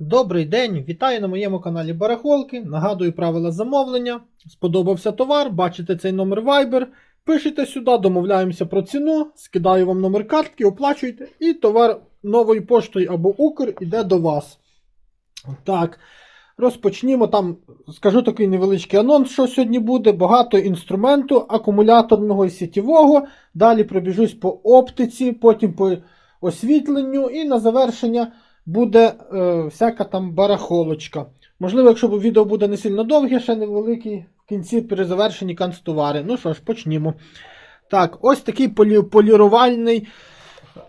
Добрий день, вітаю на моєму каналі Барахолки. Нагадую правила замовлення. Сподобався товар, бачите цей номер Viber. Пишете сюди, домовляємося про ціну, скидаю вам номер картки, оплачуйте, і товар новою поштою або Укр іде до вас. Так, розпочнімо там, скажу такий невеличкий анонс, що сьогодні буде. Багато інструменту акумуляторного і сітєвого. Далі пробіжусь по оптиці, потім по освітленню і на завершення буде е, всяка там барахолочка. Можливо, якщо відео буде не сильно довге, ще невеликий, в кінці при завершенні канцтовари. Ну що ж, почнімо. Так, ось такий полі, полірувальний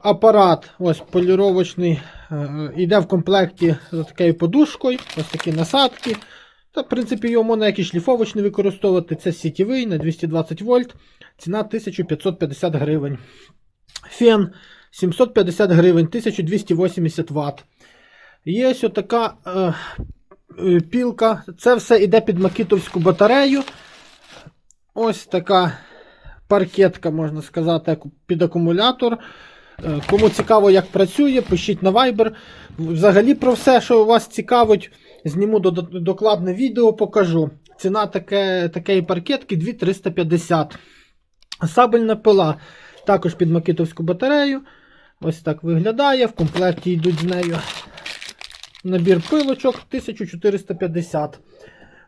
апарат. Ось поліровочний. Е, йде в комплекті з такою подушкою, ось такі насадки. Та, в принципі, його можна як шліфовочний використовувати. Це сітєвий на 220 вольт. Ціна 1550 гривень. Фен 750 гривень, 1280 Вт. Є ось така е, е, пілка. Це все йде під макітовську батарею. Ось така паркетка, можна сказати, під акумулятор. Е, Кому цікаво, як працює, пишіть на Viber. Взагалі про все, що вас цікавить, зніму до- до- докладне відео, покажу. Ціна таке, такої паркетки 2350. Сабельна пила також під макітовську батарею. Ось так виглядає. В комплекті йдуть з нею набір пилочок 1450.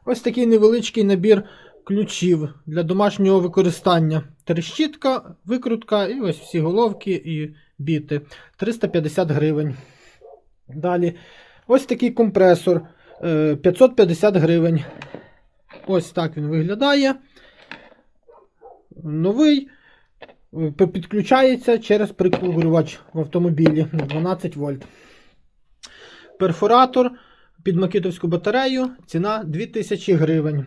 Ось такий невеличкий набір ключів для домашнього використання. Трещітка, викрутка і ось всі головки і біти. 350 гривень. Далі. Ось такий компресор. е, 550 гривень. Ось так він виглядає. Новий. П- Підключається через прикурювач в автомобілі на 12 вольт. Перфоратор під макітовську батарею. Ціна 2000 гривень.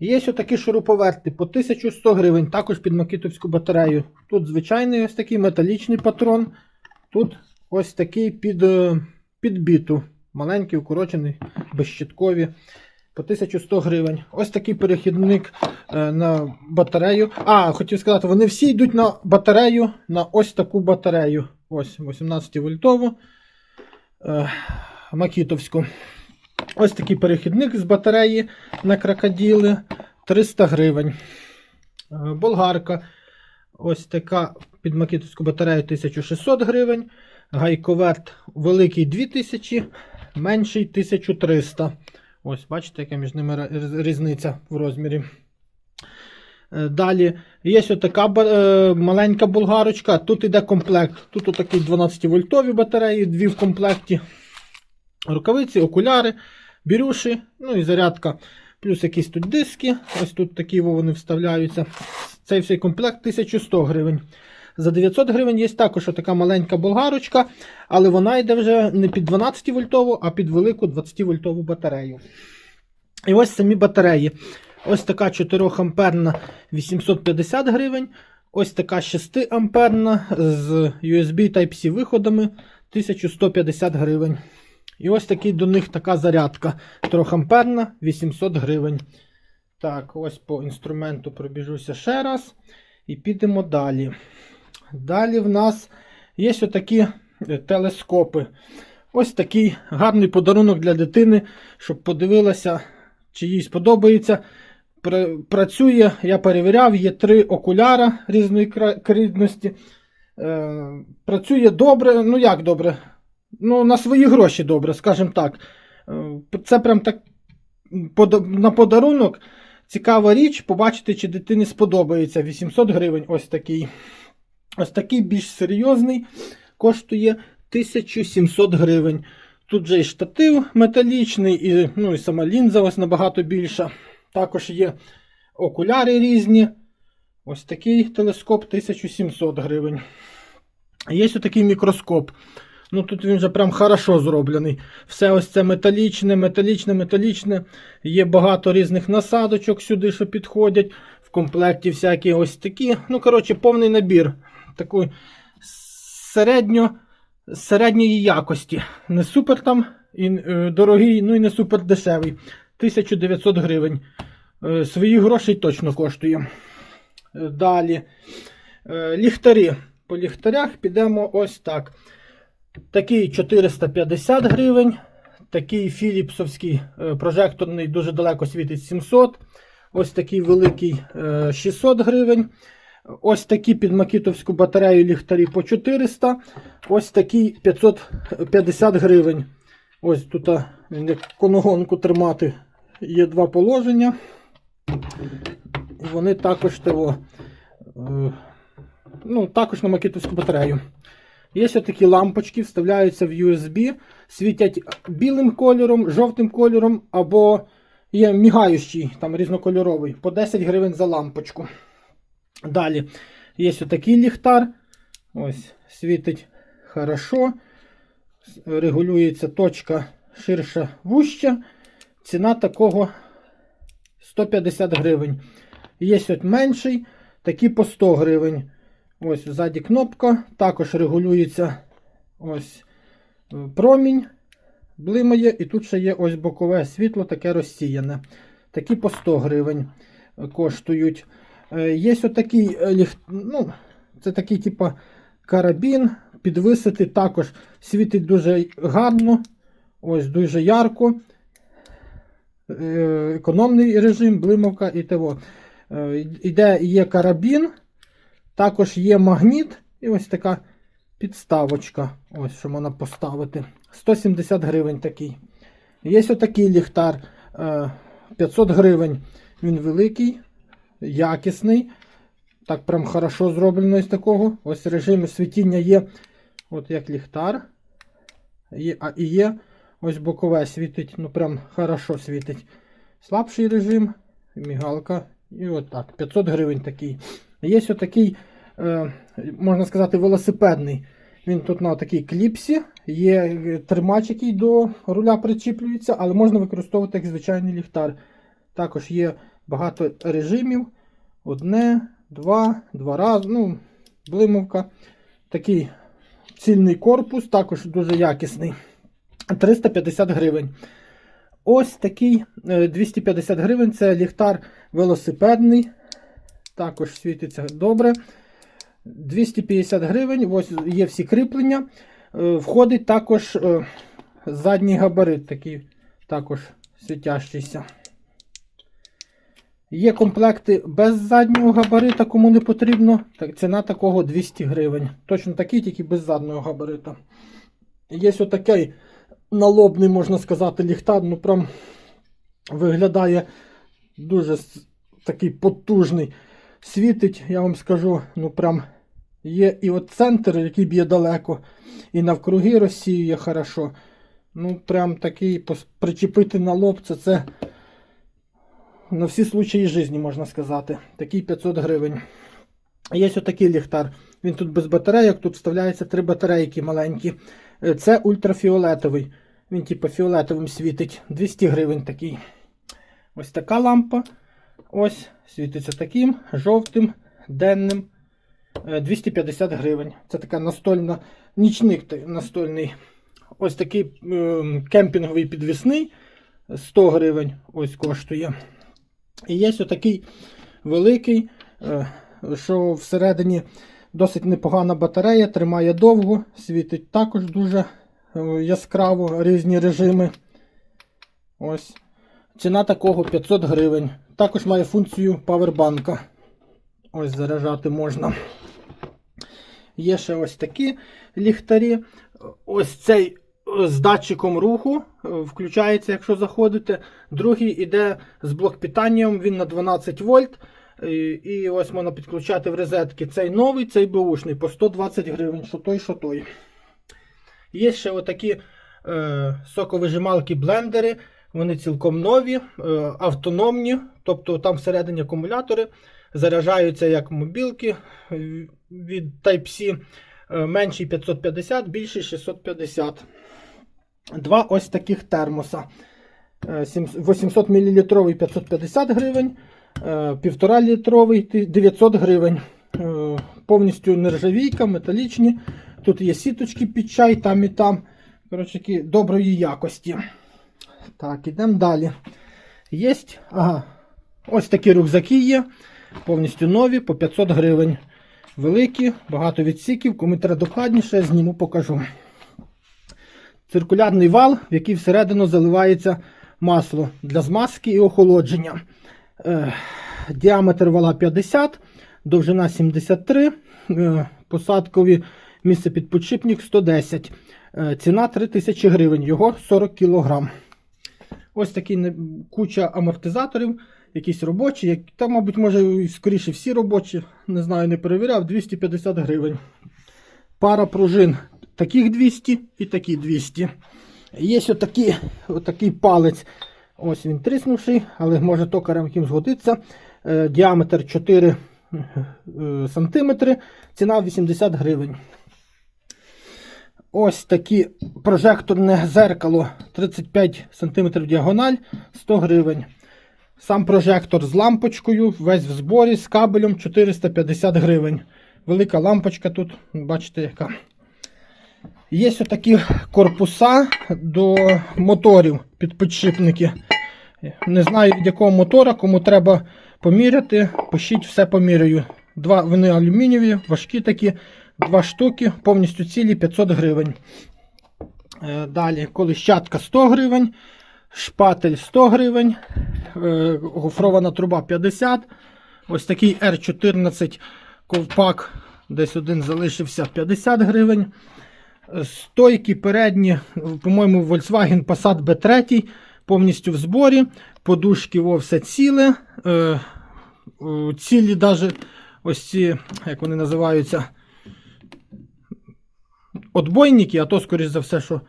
Є ось такі шуруповерти по 1100 гривень, також під макітовську батарею. Тут звичайний ось такий металічний патрон. Тут ось такий під, е, під біту. Маленький, укорочений, безщиткові. По 1100 гривень. Ось такий перехідник е, на батарею. А, хотів сказати, вони всі йдуть на батарею, на ось таку батарею. Ось 18 вольтову е, Макітовську. Ось такий перехідник з батареї на крокоділи 300 гривень. Е, Болгарка. Ось така під макітовську батарею 1600 гривень. Гайковерт великий 2000, менший 1300. Ось, бачите, яка між ними різниця в розмірі. Е, Далі є така е, маленька болгарочка. Тут іде комплект. Тут отакі 12-вольтові батареї, дві в комплекті. Рукавиці, окуляри, бірюші, ну і зарядка. Плюс якісь тут диски. Ось тут такі вони вставляються. Цей всей комплект 1100 гривень. За 900 гривень є також така маленька болгарочка, але вона йде вже не під 12 вольтову, а під велику 20 вольтову батарею. І ось самі батареї. Ось така 4 амперна 850 гривень. Ось така 6 амперна з USB Type-C виходами 1150 гривень. І ось такий до них така зарядка 3 амперна 800 гривень. Так, ось по інструменту пробіжуся ще раз. І підемо далі. Далі в нас є ось такі е, телескопи. Ось такий гарний подарунок для дитини, щоб подивилася, чи їй сподобається. Працює, я перевіряв, є три окуляра різної крідності. Е, працює добре, ну як добре? Ну, на свої гроші добре, скажімо так. Е, Це прям так на подарунок. Цікава річ, побачити, чи дитині сподобається. 800 гривень ось такий. Ось такий більш серйозний коштує 1700 гривень. Тут же і штатив металічний, і, ну, і сама лінза ось набагато більша. Також є окуляри різні. Ось такий телескоп 1700 гривень. Є ось такий мікроскоп. Ну тут він вже прям хорошо зроблений. Все ось це металічне, металічне, металічне. Є багато різних насадочок сюди, що підходять. В комплекті всякі ось такі. Ну, коротше, повний набір. Такої середньо, середньої якості. Не супер там і, е, дорогий, ну і не супер дешевий. 1900 гривень. Е, свої гроші точно коштує. Е, Далі. Ліхтарі. По ліхтарях підемо ось так. Такий 450 гривень, такий філіпсовський прожекторний дуже далеко світить 700. Ось такий великий е, 600 гривень. Ось такі під макітовську батарею ліхтарі по 400. Ось такий 550 гривень. Ось тут як коногонку тримати. Є два положення. І вони також того. е, Ну, також на макітовську батарею. Є ось такі лампочки, вставляються в USB, світять білим кольором, жовтим кольором, або є мігаючий, там різнокольоровий, по 10 гривень за лампочку. Далі є ось такий ліхтар. Ось, світить хорошо. Регулюється точка ширша вуща. Ціна такого 150 гривень. Є ось менший, такий по 100 гривень. Ось ззаді кнопка. Також регулюється ось е, промінь, блимає, і тут ще є ось бокове світло, таке розсіяне. Такі по 100 гривень е, коштують. Е, Є ось такий ліхт... ну, це такий, типу, карабін. Підвисити також світить дуже гарно, ось дуже ярко. Е, Економний режим, блимавка і того. Е, Іде є карабін, також є магніт і ось така підставочка. Ось що можна поставити. 170 гривень такий. Є такий ліхтар е, 500 гривень. Він великий, якісний. Так, прям хорошо зроблено із такого. Ось режим світіння є. От як ліхтар. Є, а і є ось бокове світить. Ну прям хорошо світить. Слабший режим, мігалка. І от так. 500 гривень такий. Є ось такий, е, можна сказати, велосипедний. Він тут на такій кліпсі. Є е, тримач, який до руля причіплюється, але можна використовувати як звичайний ліхтар. Також є багато режимів. Одне, два, два рази. Ну, блимовка. Такий цільний корпус, також дуже якісний. 350 гривень. Ось такий е, 250 гривень це ліхтар велосипедний. Також світиться добре. 250 гривень. Ось є всі кріплення. Е, Входить також е, задній габарит, такий також світящийся. Є комплекти без заднього габарита, кому не потрібно. Ціна такого 200 гривень. Точно такий, тільки без заднього габарита. Є ось такий налобний, можна сказати, ліхтар. Ну прям виглядає дуже такий потужний. Світить, я вам скажу, ну прям є і от центр, який б'є далеко, і навкруги розсіює хорошо. Ну, прям такий причепити на лоб, це, це на всі случаї житті, можна сказати. Такий 500 гривень. Є ось такий ліхтар. Він тут без батарейок, тут вставляється три батарейки маленькі. Е, Це ультрафіолетовий. Він типу фіолетовим світить. 200 гривень такий. Ось така лампа. Ось світиться таким, жовтим, денним. Е, 250 гривень. Це така настольна, нічник настольний. Ось такий ем, кемпінговий підвісний. 100 гривень ось коштує. І є ось такий великий, е, що всередині досить непогана батарея, тримає довго, світить також дуже е, яскраво різні режими. Ось. Ціна такого 500 гривень. Також має функцію павербанка. Ось заряджати можна. Є ще ось такі ліхтарі. Ось цей з датчиком руху е, включається, якщо заходите. Другий іде з блок-питанням, він на 12 вольт. І, ось можна підключати в розетки цей новий, цей беушний по 120 гривень, що той, що той. Є ще отакі е, соковижималки блендери. Вони цілком нові, е, автономні, тобто там всередині акумулятори заряджаються як мобілки е, від Type-C. Менший 550, більший 650. Два ось таких термоса. Е, 800 мл 550 гривень, е, 1,5 літровий 900 гривень. Е, Повністю нержавійка, металічні. Тут є сіточки під чай, там і там. Коротше, такі доброї якості. Так, ідемо далі. Є ага, ось такі рюкзаки є. Повністю нові по 500 гривень. Великі, багато відсіків. Кому треба докладніше, зніму, покажу. Циркулярний вал, в який всередину заливається масло для змазки і охолодження. Е, Діаметр вала 50, довжина 73, е, посадкові місце підподшипник 110. Е, Ціна 3000 гривень, його 40 кг. Ось такі куча амортизаторів, якісь робочі, як, та, мабуть, може, скоріше всі робочі, не знаю, не перевіряв, 250 гривень. Пара пружин, таких 200 і такі 200. Є отакий, отакий палець. Ось він тріснувший, але може токарем яким згодиться. Е, діаметр 4 е, сантиметри, ціна 80 гривень. Ось такі прожекторне зеркало 35 см діагональ 100 гривень. Сам прожектор з лампочкою, весь в зборі з кабелем 450 гривень. Велика лампочка тут, бачите, яка. Є отакі корпуса до моторів підподшипники. Не знаю від якого мотора, кому треба поміряти, пишіть все поміряю. Два вони алюмінієві, важкі такі, два штуки, повністю цілі 500 гривень. Е, Далі колищатка 100 гривень, шпатель 100 гривень, е, гофрована труба 50. Ось такий R14 ковпак, десь один залишився 50 гривень. Стойки передні, по-моєму, Volkswagen Passat B3, повністю в зборі. Подушки во все ціле. Е, Цілі даже ось ці, як вони називаються, отбойники, а то, скоріш за все, що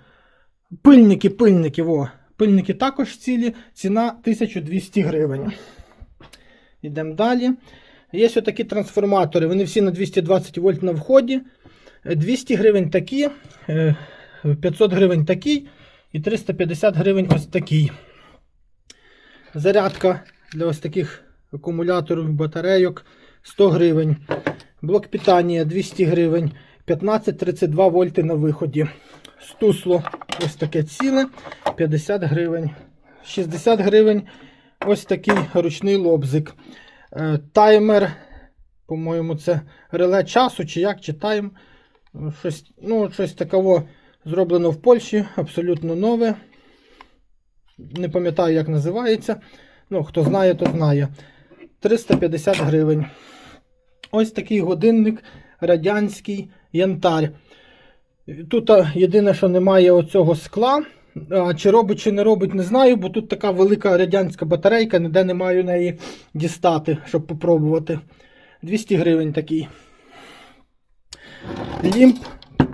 пильники, пильники, во. Пильники також цілі, ціна 1200 гривень. Йдемо далі. Є ось такі трансформатори, вони всі на 220 вольт на вході. Е, 200 гривень такі, е, 500 гривень такий і 350 гривень ось такий. Зарядка для ось таких акумуляторів, батарейок 100 гривень. Блок питання 200 гривень, 15-32 вольти на виході. Стусло ось таке ціле, 50 гривень. 60 гривень ось такий ручний лобзик. Е, Таймер, по-моєму, це реле часу, чи як, чи тайм. Щось, ну, щось такого зроблено в Польщі, абсолютно нове. Не пам'ятаю, як називається. Ну, хто знає, то знає. 350 гривень. Ось такий годинник радянський янтар. Тут єдине, що немає оцього скла. Чи робить, чи не робить, не знаю, бо тут така велика радянська батарейка, ніде не маю неї дістати, щоб попробувати. 200 гривень такий. Лімп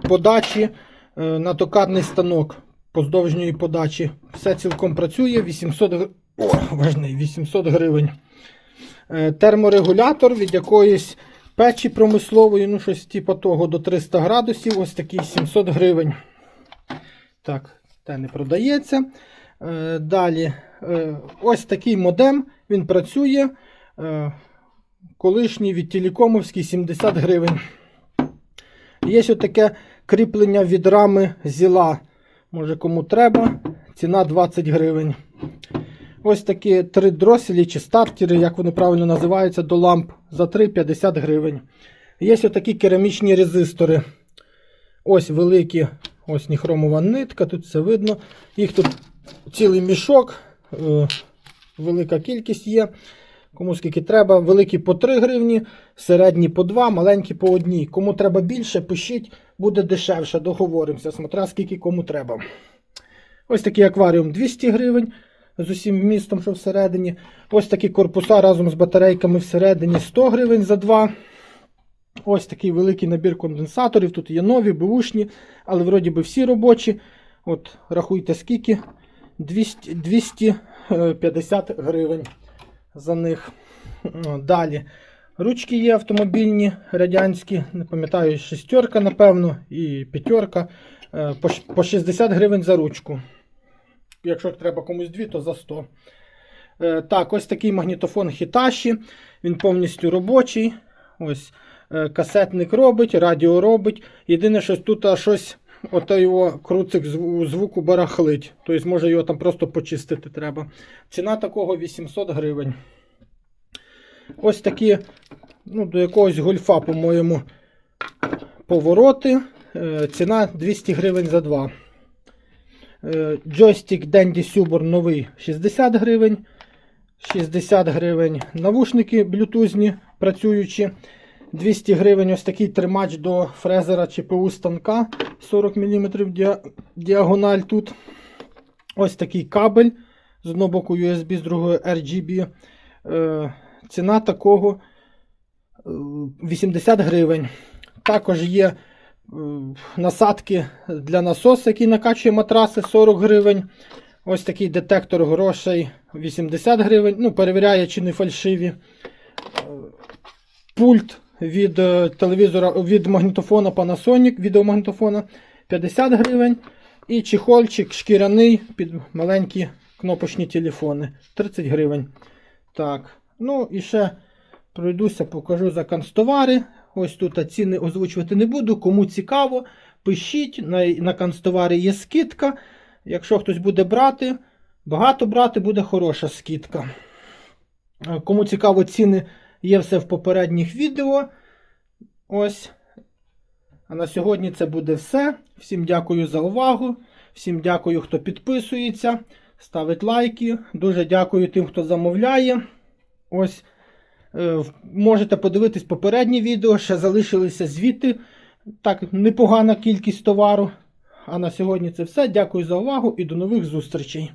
подачі е, на токарний станок поздовжньої подачі. Все цілком працює. 800, О, важний, 800 гривень. Е, Терморегулятор від якоїсь печі промислової, ну щось типу того до 300 градусів. Ось такий 700 гривень. Так, те не продається. Е, Далі, ось такий модем, він працює. Колишній від телекомовський 70 гривень. Є ось таке кріплення від рами зіла. Може кому треба. Ціна 20 гривень. Ось такі три дроселі чи стартери, як вони правильно називаються, до ламп за 3,50 гривень. Є ось такі керамічні резистори. Ось великі, ось ніхромова нитка, тут все видно. Їх тут цілий мішок, е, велика кількість є. Кому скільки треба, великі по 3 гривні, середні по 2, маленькі по 1. Кому треба більше, пишіть, буде дешевше, договоримося, смотря скільки кому треба. Ось такий акваріум 200 гривень з усім вмістом, що всередині. Ось такі корпуса разом з батарейками всередині 100 гривень за 2. Ось такий великий набір конденсаторів. Тут є нові, бушні, але вроді би всі робочі. От, рахуйте скільки. 200, 250 гривень за них. Далі. Ручки є автомобільні, радянські, не пам'ятаю, шестерка, напевно, і п'ятерка. Е, По, 60 гривень за ручку. Якщо треба комусь дві, то за 100. Е, Так, ось такий магнітофон Hitachi. Він повністю робочий. Ось е, касетник робить, радіо робить. Єдине, що тут щось, ото його круцик зву- звуку барахлить. Тобто, може його там просто почистити треба. Ціна такого 800 гривень. Ось такі, ну, до якогось гольфа, по-моєму, повороти. Е, Ціна 200 гривень за два. Е, Джойстик Dendy Subor новий 60 гривень. 60 гривень навушники блютузні працюючі. 200 гривень ось такий тримач до фрезера ЧПУ станка 40 мм діагональ тут. Ось такий кабель. З одного боку USB, з другого RGB. Е, ціна такого е, 80 гривень. Також є е, насадки для насосу, який накачує матраси 40 гривень. Ось такий детектор грошей 80 гривень. Ну, перевіряє, чи не фальшиві. Е, Пульт від е, телевізора від магнітофона Panasonic, відеомагнітофона 50 гривень. І чехольчик шкіряний під маленькі кнопочні телефони 30 гривень. Так. Ну і ще пройдуся, покажу за канцтовари. Ось тут ціни озвучувати не буду. Кому цікаво, пишіть. На, на канцтовари є скидка. Якщо хтось буде брати, багато брати, буде хороша скидка. Е, Кому цікаво, ціни є все в попередніх відео. Ось. А на сьогодні це буде все. Всім дякую за увагу. Всім дякую, хто підписується, ставить лайки. Дуже дякую тим, хто замовляє. Ось. Е, Можете подивитись попередні відео, ще залишилися звіти. Так, непогана кількість товару. А на сьогодні це все. Дякую за увагу і до нових зустрічей.